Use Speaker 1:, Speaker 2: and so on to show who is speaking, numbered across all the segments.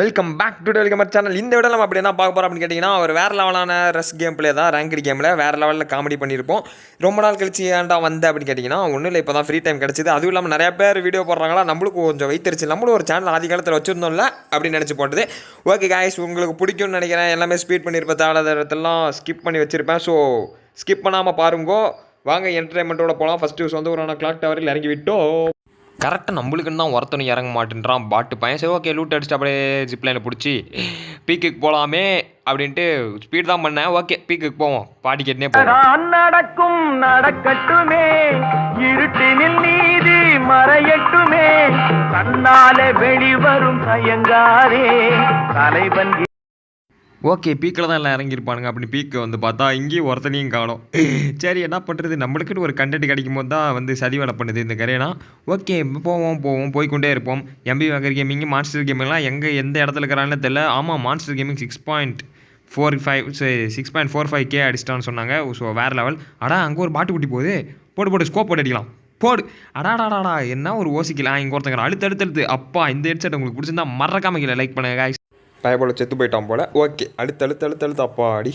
Speaker 1: Welcome back to welcome channel இந்த விட நம்ம அப்படி என்ன பார்க்க போகிறோம் அப்படின்னு கேட்டிங்கன்னா ஒரு வேறு லெவலான ரஸ் கேம் பிளே தான் ரேங்கட் கேமில் வேறு லெவலில் காமெடி பண்ணியிருப்போம். ரொம்ப நாள் கழிச்சு ஏன்டா வந்த அப்படின்னு கேட்டிங்கன்னா ஒன்றும் இல்லை இப்போ தான் ஃப்ரீ டைம் கிடச்சிது. அதுவும் இல்லாமல் நிறைய பேர் வீடியோ போடுறாங்களா நம்மளுக்கு கொஞ்சம் வைத்திருச்சு நம்மளும் ஒரு சேனல் ஆதி காலத்தில் வச்சுருந்தோம்ல அப்படின்னு நினச்சி போட்டது. ஓகே காய்ஸ் உங்களுக்கு பிடிக்கும்னு நினைக்கிறேன். எல்லாமே ஸ்பீட் பண்ணியிருப்பேன் தேவையில்லாத ஸ்கிப் பண்ணி வச்சுருப்பேன். ஸோ ஸ்கிப் பண்ணாமல் பாருங்கோ. வாங்க என்டர்டைன்மெண்ட்டோட போகலாம் ஃபஸ்ட்டு சொந்த ஊரான கிளாக் டவரில் இறங்கி விட்டோம். கரெக்டாக நம்மளுக்குன்னு தான் ஒருத்தனும் இறங்க மாட்டேன்றான். பாட்டு பையன் சரி ஓகே லூட் அடிச்சு அப்படியே ஜிப்லைனில் பிடிச்சி பீக்குக்கு போகலாமே அப்படின்ட்டு ஸ்பீட் தான் பண்ணேன். ஓகே பீக்குக்கு போவோம். பாட்டி கேட்டுனே போவோம்.
Speaker 2: நடக்கும் நடக்கட்டுமே. இருட்டினில் நீதி மறையட்டுமே. கண்ணாலே வெளிவரும் தயங்காரே தலைவன்
Speaker 1: ஓகே பீக்கில் தான் எல்லாம் இறங்கியிருப்பானுங்க. அப்படின்னு பீக்கு வந்து பார்த்தா இங்கேயும் ஒருத்தனையும் காணும். சரி என்ன பண்ணுறது நம்மளுக்குன்னு ஒரு கண்டென்ட் கிடைக்கும் போது தான் வந்து சதி வேலை பண்ணுது இந்த கரையனா ஓகே போவோம் போவோம் போய்க்கொண்டே இருப்போம். எம்பி வகர் கேமிங் மான்ஸ்டர் கேமிங்லாம் எங்கே எந்த இடத்துல இருக்கிறான்னு தெரியல. ஆமாம் monster gaming six point four five six point four five K அடிச்சிட்டான்னு சொன்னாங்க. ஸோ வேறு லெவல் அடா அங்கே ஒரு பாட்டு குட்டி போகுது. போடு போட்டு ஸ்கோப் போட்டு அடிக்கலாம். போடு. அடாடாடாடா என்ன ஒரு ஓசிக்கலாம் இங்கே ஒருத்தங்க அழுத்து அடுத்து அடுத்து அப்பா இந்த ஹெட்செட் உங்களுக்கு பிடிச்சிருந்தா மறக்காம கீழே லைக் பண்ணுங்க. பயபோல் செத்து போயிட்டான் போல். ஓகே அடுத்து அடுத்து அடுத்து அடுத்து அப்பா அடி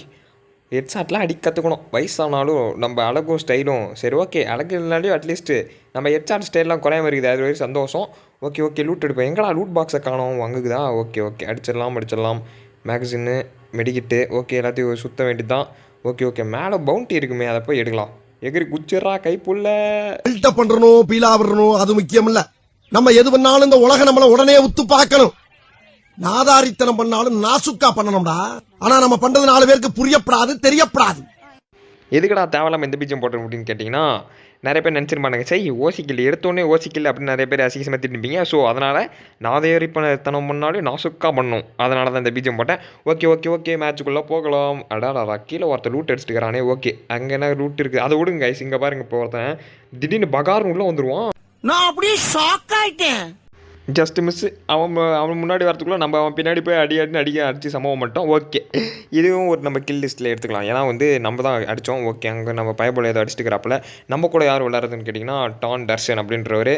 Speaker 1: ஹெட்ஷாட்லாம் அடி கற்றுக்கணும் வயசானாலும் நம்ம அழகும் ஸ்டைலும் சரி ஓகே. அழகு இல்லைனாலும் அட்லீஸ்ட்டு நம்ம ஹெட்ஷாட் ஸ்டைல்லாம் குறையாம இருக்குது. அது வரைக்கும் சந்தோஷம். ஓகே ஓகே லூட் எடுப்போம். எங்கடா லூட் பாக்ஸை காணோம்? வாங்குதா? Okay okay. அடிச்சிடலாம் அடிச்சிடலாம். மேகசின்னு மெடிக்கிட்டு. ஓகே எல்லாத்தையும் சுற்ற வேண்டியது தான் ஓகே ஓகே. மேலே பவுண்டி இருக்குமே அதை போய் எடுக்கலாம். எகிரி குச்சிட்றா கைப்புள்ள.
Speaker 3: பில்டப் பண்றணும் பீலா விடணும் அது முக்கியம் இல்லை நம்ம எது பண்ணாலும் இந்த உலகம் நம்மளை உடனே உத்து பார்க்கணும். நாதாரித்தனம் பண்ணாலும் நாசுக்கா பண்ணணும்டா. ஆனா நம்ம பண்றது நாலு பேருக்கு புரியப்படாது தெரியப்படாது.
Speaker 1: எதுக்குடா தேவையில்லாம இந்த பீஜம் போட்டோம் அப்படின்னு கேட்டிங்கன்னா நிறைய பேர் நினச்சிருப்பானுங்க. சரி ஓசிக்கில் எடுத்தோடனே ஓசிக்கில் அப்படின்னு நிறைய பேர் அசிங்கமாக திட்டுப்பீங்க ஸோ அதனால் தனம் பண்ணாலும் நான் சுக்கா பண்ணும். அதனால தான் இந்த பீஜம் போட்டேன். ஓகே ஓகே ஓகே மேட்ச்சுக்குள்ளே போகலாம். அடாடா கீழே ஒருத்தர் லூட் அடிச்சுட்டுக்கிறானே ஓகே அங்கே என்ன ரூட் இருக்குது அதை விடுங்க guys. இங்கே பாருங்க இப்போ ஒருத்தன் திடீர்னு பகார்னு உள்ளே வந்துடுவான்
Speaker 4: நான் அப்படியே ஷாக் ஆயிட்டேன்.
Speaker 1: ஜஸ்ட் மிஸ் அவன் அவன் முன்னாடி வரதுக்குள்ளே நம்ம அவன் பின்னாடி போய் அடி அடி அடிக்க அடித்து சம்பவம் மட்டும் ஓகே இதுவும் ஒரு நம்ம கில் லிஸ்ட்டில் எடுத்துக்கலாம். ஏன்னா வந்து நம்ம தான் அடித்தோம் ஓகே அங்கே நம்ம பயபோல ஏதோ அடிச்சுட்டுக்கிறாப்புல நம்ம கூட யார் விளாட்றதுன்னு கேட்டிங்கன்னா டான் தர்ஷன் அப்படின்றவர்.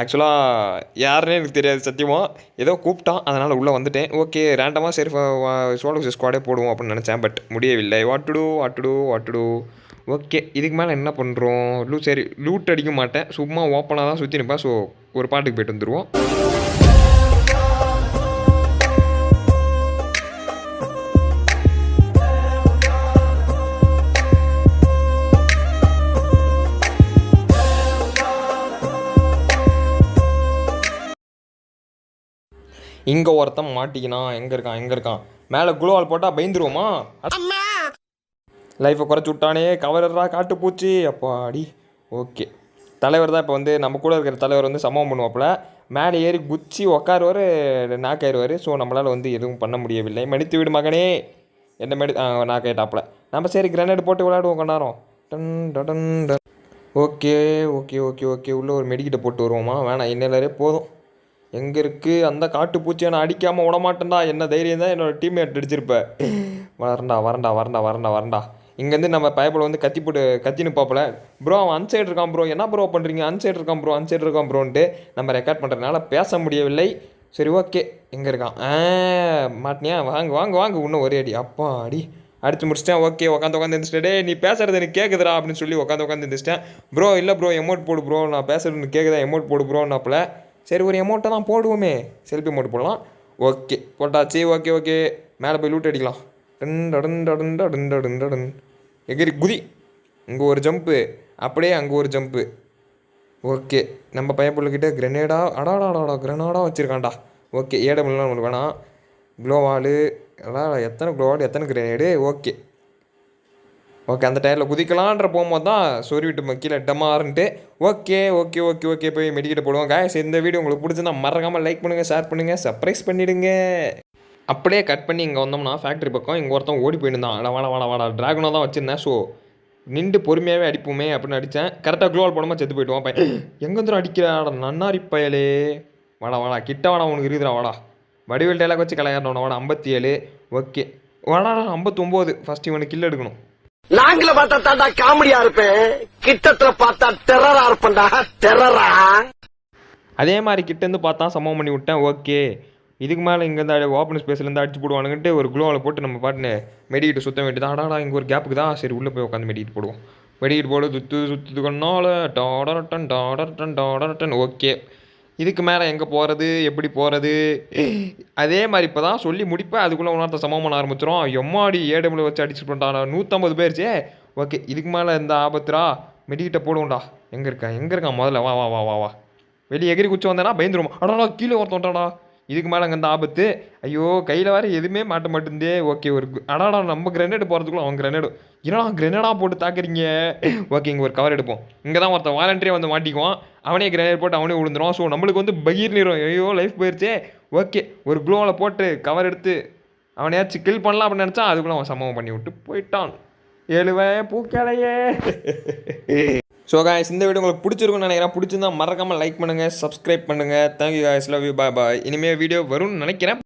Speaker 1: ஆக்சுவலாக யாருன்னே எனக்கு தெரியாது சத்தியமாக ஏதோ கூப்பிட்டான் அதனால் உள்ளே வந்துட்டேன். ஓகே ரேண்டமாக சரி சோலோ ஸ்குவாடே போடுவோம் அப்படின்னு நினச்சேன் பட் முடியவில்லை. What to do what to do what to do okay இதுக்கு மேலே என்ன பண்ணுறோம் லூ சரி லூட் அடிக்க மாட்டேன். சும்மா ஓப்பனாக தான் சுற்றி நிற்பேன் ஸோ ஒரு பாட்டுக்கு போய்ட்டு வந்துடுவோம் இங்கே ஒருத்தன் மாட்டிக்கினான் எங்கே இருக்கான் எங்கே இருக்கான்? மேலே குளோவால் போட்டால் பயந்துருவோமா? லைஃப்பை குறைச்சி விட்டானே கவரரா காட்டு பூச்சி அப்பா அடி. ஓகே. தலைவர் தான் இப்போ வந்து நம்ம கூட இருக்கிற தலைவர் வந்து சம்பவம் பண்ணுவாப்புல. மேலே ஏறி குச்சி உக்காருவார் நாக்காயிருவார். ஸோ நம்மளால் வந்து எதுவும் பண்ண முடியவில்லை. மடித்து விடு மகனே. என்ன மெடி நாக்காயிட்டாப்புல. நம்ம சரி கிரனேட் போட்டு விளையாடுவோம் கொஞ்ச நேரம். Done done. Okay okay okay okay. உள்ளே ஒரு மெடிக்கிட்ட போட்டு வருவோமா? வேணாம் இன்னிலே போதும். எங்கே இருக்குது அந்த காட்டு பூச்சியை நான் அடிக்காமல் விடமாட்டேன்டா. என்ன தைரியம் தான் என்னோட டீம்மேட் அடிச்சிருப்ப. வரண்டா வரண்டா வரண்டா வரண்டா வரண்டா. இங்கேருந்து நம்ம பயப்பட வந்து கத்தி போட்டு கத்தி நிற்பாப்புல ப்ரோ அவன் சைடு இருக்கான் ப்ரோ என்ன ப்ரோ பண்ணுறீங்க அன்சைடு இருக்கான் ப்ரோ அன்சைடு இருக்கான் ப்ரோன்ட்டு நம்ம ரெக்கார்ட் பண்ணுறதுனால பேச முடியவில்லை. சரி ஓகே எங்கே இருக்கான். ஆ மாட்டினியா? வாங்க வாங்க வாங்க. இன்னும் ஒரே அடி. அப்பா அடி. அடித்து முடிச்சிட்டேன். ஓகே உட்காந்து உட்காந்து இருந்துட்டு நீ பேசுறது எனக்கு கேட்குதுடா அப்படின்னு சொல்லி உட்காந்து உட்காந்து இருந்துச்சிட்டேன் ப்ரோ இல்லை ப்ரோ எமௌண்ட் போடு ப்ரோ நான் பேசுறது கேட்குதா எமௌண்ட் போடு ப்ரோன்னாப்பில் சரி ஒரு எமௌண்ட்டை தான் போடுவோமே. செல்ஃபி அமௌண்ட் போடலாம். ஓகே போட்டாச்சு. ஓகே ஓகே மேலே போய் லூட் அடிக்கலாம். டன் எகிரி குதி. இங்கே ஒரு ஜம்ப்பு அப்படியே அங்கே ஒரு ஜம்ப்பு ஓகே நம்ம பையன் அடாடா அடாடா கிரனேடா வச்சுருக்கான்டா. ஓகே ஏடமெல்லாம் நம்மளுக்கு வேணாம். க்ளோவாலு எல்லாம் எத்தனை க்ளோவாலு எத்தனை கிரனேடு ஓகே ஓகே அந்த டயரில் குதிக்கலான்ற போகும்போது தான் சொறி விட்டு கீழே டமாருன்ட்டு ஓகே ஓகே ஓகே ஓகே போய் மெடிக்கிட்ட போடுவோம். காய்ஸ் இந்த வீடியோ உங்களுக்கு பிடிச்சிருந்தா மறக்காமல் லைக் பண்ணுங்கள் ஷேர் பண்ணுங்கள் சர்ப்ரைஸ் பண்ணிவிடுங்க அப்படியே கட் பண்ணி இங்கே வந்தோம்னா ஃபேக்ட்ரி பக்கம் இங்கே ஒருத்தன் ஓடி போயிருந்தான். அட வாடா வாடா வாடா ட்ராகனாக தான் வச்சுருந்தேன். ஸோ நின்று பொறுமையாகவே அடிப்போமே அப்படின்னு அடித்தேன் கரெக்டாக க்ளோவால் போடாமல் செத்து போயிடுவான் பையன் எங்கேருந்து அடிக்கிறாடா நன்னாரி பயலே. வாடா வாடா கிட்ட வாடா உனக்கு இருக்குதுடா வாடா. வடிவேல் டைலாக் வச்சு கலையாடணும் வாடா ஐம்பத்தி ஏழு. ஓகே வாடா ஐம்பத்தொம்போது. ஃபஸ்ட் இவனுக்கு கில் எடுக்கணும்.
Speaker 3: நாங்கள பார்த்தா தாண்டா காமெடியா இருப்பேன். கிட்டத்துல பார்த்தா டெரரா இருப்பேன்டா. டெரரா
Speaker 1: அதே மாதிரி கிட்டேருந்து பார்த்தா சமம் பண்ணி விட்டேன். ஓகே. இதுக்கு மேலே இங்கேருந்து ஓப்பன் ஸ்பேஸ்லேருந்து அடிச்சு போடுவானுங்கன்ட்டு ஒரு குளோவில் போட்டு நம்ம பாட்டுன்னு மெடிக்கிட்டு சுத்த வேண்டியது அடாடா இங்கே ஒரு கேப்புக்கு தான். சரி உள்ளே போய் உட்காந்து மெடிக்கிட்டு போடுவோம். மெடிக்கிட்டு போட சுற்று டன் டாடர் டாடரட்டன் டாடரட்டன் டாடரட்டன். ஓகே. இதுக்கு மேலே எங்கே போகிறது எப்படி போகிறது அதே மாதிரி இப்போ தான் சொல்லி முடிப்பேன். அதுக்குள்ளே உணர்த்த சமம் பண்ண ஆரம்பிச்சிடும் எம்மாடி ஏடபிள்யூ வச்சு அடிச்சு பண்ணிட்டான் நூற்றம்பது பேர்ச்சே ஓகே இதுக்கு மேலே இந்த ஆபத்துரா மெடிக்கிட்ட போடுவோம்டா. எங்கே இருக்கா? எங்கே இருக்கான்? முதல்ல வா வா வா வா வா. வெளியே எகிரி குச்சி வந்தேன்னா பயந்துருமா அடாடா கீழே ஒருத்தன்டாடா இதுக்கு மேலே அங்கே ஆபத்து. ஐயோ கையில் வேறு எதுவுமே மாட்ட மாட்டேந்தே ஓகே ஒரு அடாடா நம்ம கிரனேடு போகிறதுக்குள்ள அவன் கிரனேடு என்னடா கிரனேடா போட்டு தாக்குறீங்க? ஓகே இங்கே ஒரு கவர் எடுப்போம். இங்கே தான் ஒருத்தன் வாலண்டியரே வந்து மாட்டிக்குவான். அவனே கிரனேட் போட்டு அவனே விழுந்துருவான் ஸோ நம்மளுக்கு வந்து பகீர் நீரும் ஐயோ லைஃப் போயிடுச்சே ஓகே ஒரு க்ளோவில் போட்டு கவர் எடுத்து அவனையாச்சும் கில் பண்ணலாம் அப்படின்னு நினச்சா அதுக்குள்ளே அவன் சம்பவம் பண்ணி விட்டு போயிட்டான். எழுவேன் பூக்கலையே ஸோ காய்ஸ் இந்த வீடியோ உங்களுக்கு பிடிச்சிருக்கும்னு நினைக்கிறேன். பிடிச்சிருந்தா மறக்காமல் லைக் பண்ணுங்கள் சப்ஸ்கிரைப் பண்ணுங்கள் thank you guys love you bye bye இனிமேல் வீடியோ வரும்னு நினைக்கிறேன்.